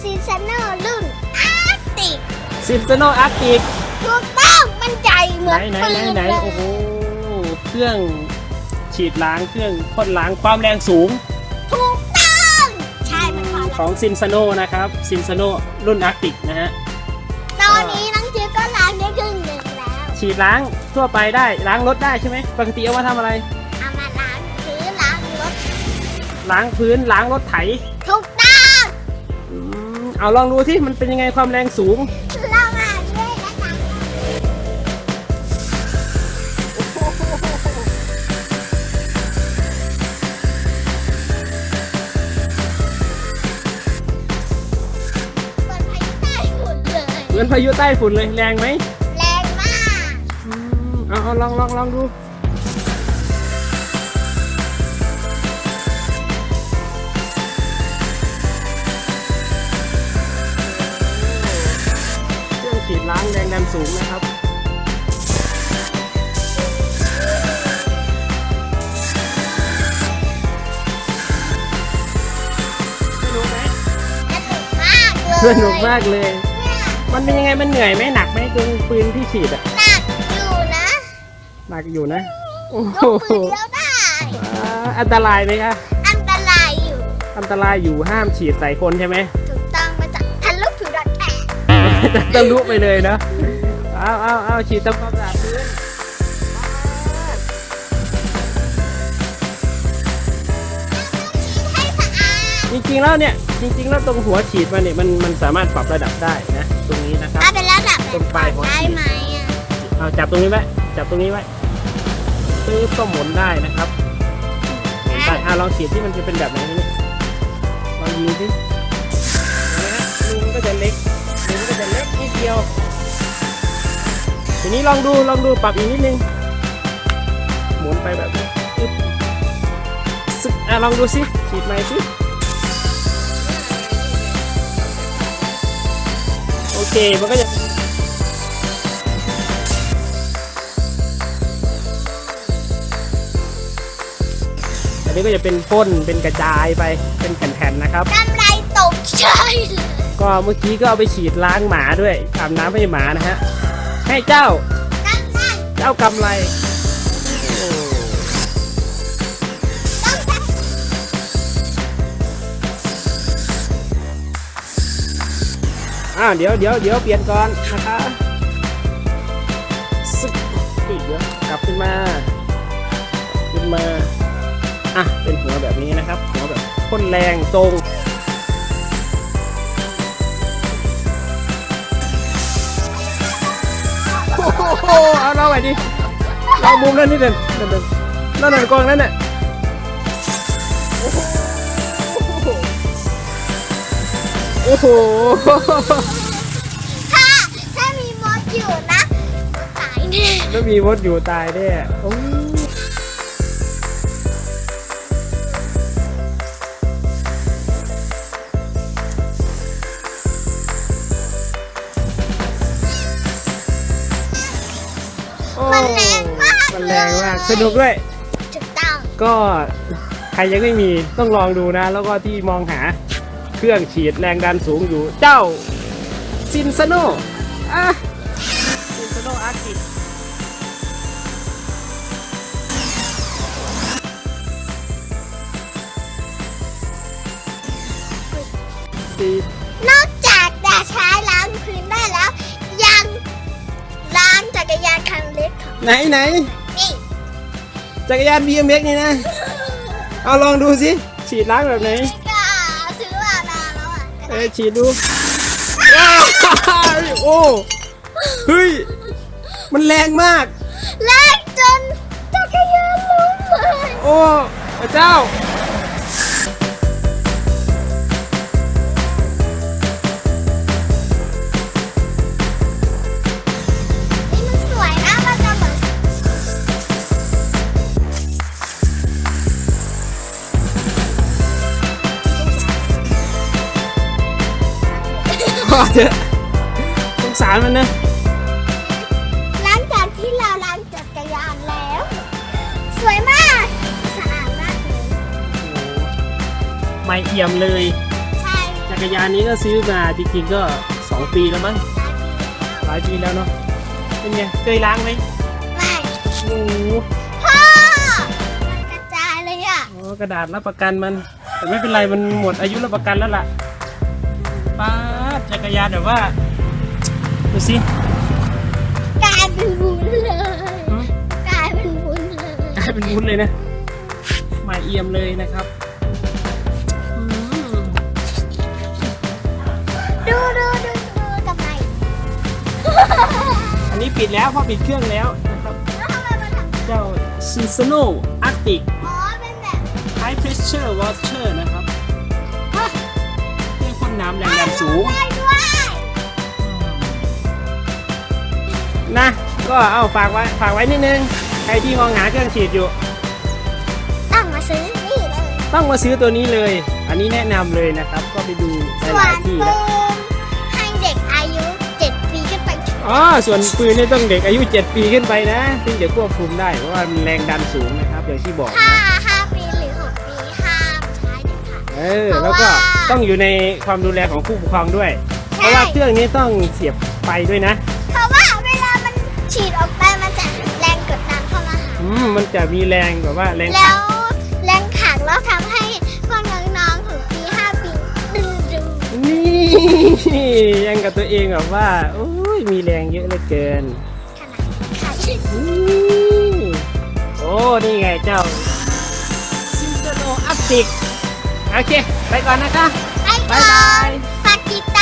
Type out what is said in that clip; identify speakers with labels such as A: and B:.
A: ซีซันเนอร์รุ่นอาร์ติก
B: ซินโนอาร์ติก
A: ถูกต้องมันใหญ่เหมื
B: ไหน
A: อน
B: ไหน
A: ปื
B: ไหน
A: น
B: ไหน
A: เลย
B: โอ้โหเครื่องฉีดล้างเครื่องพ่นล้างความแรงสูง
A: ถูกต้องใช่มันความ
B: ของซินโนนะครับซินโนรุ่นอาร์ติกนะฮะ
A: ตอนนี้น้องเจี๊ยบก็ล้างได้ครึ่งหนึ่งแล้ว
B: ฉีดล้างทั่วไปได้ล้างรถได้ใช่ไหมปกติเอามาทำอะไร
A: เอามาล้างพื้นล้างรถ
B: ล้างพื้นล้างรถไถ
A: ถูกต้อง
B: อืมเอาลองดูที่มันเป็นยังไงความแรงสูง
A: เรามาด้วยนะคะเปิดไฟใต้ฝุ่นเลย
B: เหมือนพายุใต้ฝุ่นเลยแรงไหม
A: แรงมาก
B: อืมเอาเอาลองลองลองดู สูงนะครับสนุกไหม
A: สนุกมากเลย
B: สนุกมากเลย มันเป็นยังไง มันเหนื่อยไหมหนักไหมตรงปืนที่ฉีดอะ
A: หนักอยู่นะ
B: หนักอยู่นะ โอ้
A: ย
B: โห
A: กปืนเดียวได้
B: อ่าอันตรายไหมคะ
A: อันตรายอยู่
B: อันตรายอยู่ห้ามฉีดใส่คนใช่ไหม
A: ถูกต้องมาจากทะลุผิวดอดแตก
B: จะลุไปเลยนะ เอาเอาเอาฉีดทำความสะอาดพื้น
A: ให้สะอาด
B: จริงๆแล้วเนี่ยจริงๆแล้วตรงหัวฉีดมันเนี่ยมันมันสามารถปรับระดับได้นะ ตรงนี้นะครับ
A: เอาเป็นระดับ
B: ตรงปลายหัว
A: ได้ไหมอะ
B: เอาจับตรงนี้ไว้จับตรงนี้ไว้ปึ๊บก็หมุนได้นะครับหมุนได้อะลองฉีดที่มันจะเป็นแบบไหนนี่ลองยิงสิเห็นไหมฮะรูมันก็จะเล็กรูมันก็จะเล็กนิดเดียว ทีนี้ลองดูลองดูปรับอีกนิดนึง หมุนไปแบบนี้ปึ๊บซึกอะลองดูสิฉีดใหม่สิโอเคมันก็จะอันนี้ก็จะเป็นพ่นเป็นกระจายไปเป็นแผ่นๆนะครับ
A: กำไรตกใจเลย
B: ก็เมื่อกี้ก็เอาไปฉีดล้างหมาด้วยอาบน้ำให้หมานะฮะ ให้เจ้า
A: กำไร
B: เจ้ากำไรโอ้
A: ต้องใช้
B: อ้าวเดี๋ยวเดี๋ยวเดี๋ยวเปลี่ยนก่อนนะคะซึกอีกเดี๋ยวกลับขึ้นมา ขึ้นมา อะ เป็นหัวแบบนี้นะครับ หัวแบบพ่นแรงตรง อ้โหเอาเราไปดิเรามุมนั่นนี่เด่นเด่นเด่นนั่นนั่นกองนั่นน่ะโอ้โห
A: ถ้าถ้ามีมดอยู่นะตายแน่
B: แล้วมีมดอยู่ตายแน่โอ้
A: มันแรงมาก
B: มันแรงมากสนุกด้วย
A: ถูกต้อง
B: ก็ใครยังไม่มีต้องลองดูนะ แล้วก็ที่มองหาเครื่องฉีดแรงดันสูงอยู่เจ้าซินซโนอะซินซโนอาร์ติกสี
A: นอกจากจะใช้ล้างพื้นได้ กรยานคันเล็กของ
B: ไหนไหน
A: นี่
B: จักรยาน BMX นี่นะ เอาลองดูสิ ฉีดล้างแบบไหน
A: ก็ซื้อมานานแล้วอะ
B: เอ้ยฉีดดูว้าวโอ้เฮ้ย มันแรงมาก
A: แลกจนจักรยานล้มเลย
B: โอ้พระเจ้า พอเถอะสงสารมันนะ
A: หลังจากที่เราล้างจักรยานแล้ว สวยมากสะอาดมากเลย
B: ไม่เอี่ยมเลย
A: ใช่
B: จัจักรยานนี้ก็ซื้อมาจริงๆก็2ปีแล้วมั้งหลายปีแล้วเนาะเป็นไงเคยล้างไหม
A: ไม่
B: โอ้โห
A: พ่อมันกระจายเลยอะ
B: อ๋อกระดาษรับประกันมัน แต่ไม่เป็นไรมันหมดอายุรับประกันแล้วล่ะ ป้าดจั กรยานแบบว่าดูสิ
A: กลายเป็นวุ้นเลย
B: หืม
A: กลายเป็นวุ้นเลย
B: กลายเป็นวุ้นเลยนะมาเอี่ยมเลยนะครับอืม
A: ดูดูดูดูทำไม
B: อันนี้ปิดแล้วพอปิดเครื่องแล้วนะครับ
A: แล้วทำไมมันทำ
B: เจ้า Seasonal Arctic
A: อ๋อเป็นแบบ
B: High Pressure Water นะครับเครื่องพ่นน้ำแรงดันสูง
A: ได้
B: นะ ก็เอาฝากไว้ฝากไว้นิดนึง ใครที่มองหาเครื่องฉีดอยู่
A: ต้องมาซื้อนี่เลย
B: ต้องมาซื้อตัวนี้เลย อันนี้แนะนำเลยนะครับ ก็ไปดูห
A: ส่ว
B: ลาย
A: น
B: ๆที่
A: ปื
B: แล้ว
A: นให้เด็กอายุ 7 ปีขึ้นไปถึง
B: อ๋อ ส่วนปืนนี่ต้องเด็กอายุ 7 ปีขึ้นไปนะถึงจะควบคุมได้ เพราะว่ามันแรงดันสูงนะครับ อย่างที่บอก
A: ห้า
B: นะ
A: ห้าปีหรือ 6 ปีห้ามใช้เด็ดขาด
B: เออ
A: เพราะ
B: แล้วก็
A: ว่า
B: ต้องอยู่ในความดูแลของผู้ปกครองด้วย เพ
A: ใช่
B: ราะว่าเครื่องนี้ต้องเสียบไฟด้วยนะ อืมมันจะมีแรงแบบว่าแรง
A: แล้
B: ขัด
A: วแรงขังแล้วทำให้พวกน้องๆของปี5ปีดึงดึง
B: นี่ยังกับตัวเองแบบว่าโอ้ยมีแรงเยอะเหลือเกิน
A: ขนาดขาด
B: นี่โอ้นี่ไงเจ้าซินโตโนอัพติกโอเค ไปก่อนนะคะ
A: ไอ้
B: บ๊าย
A: ก่อบา
B: นย
A: ฝากติดต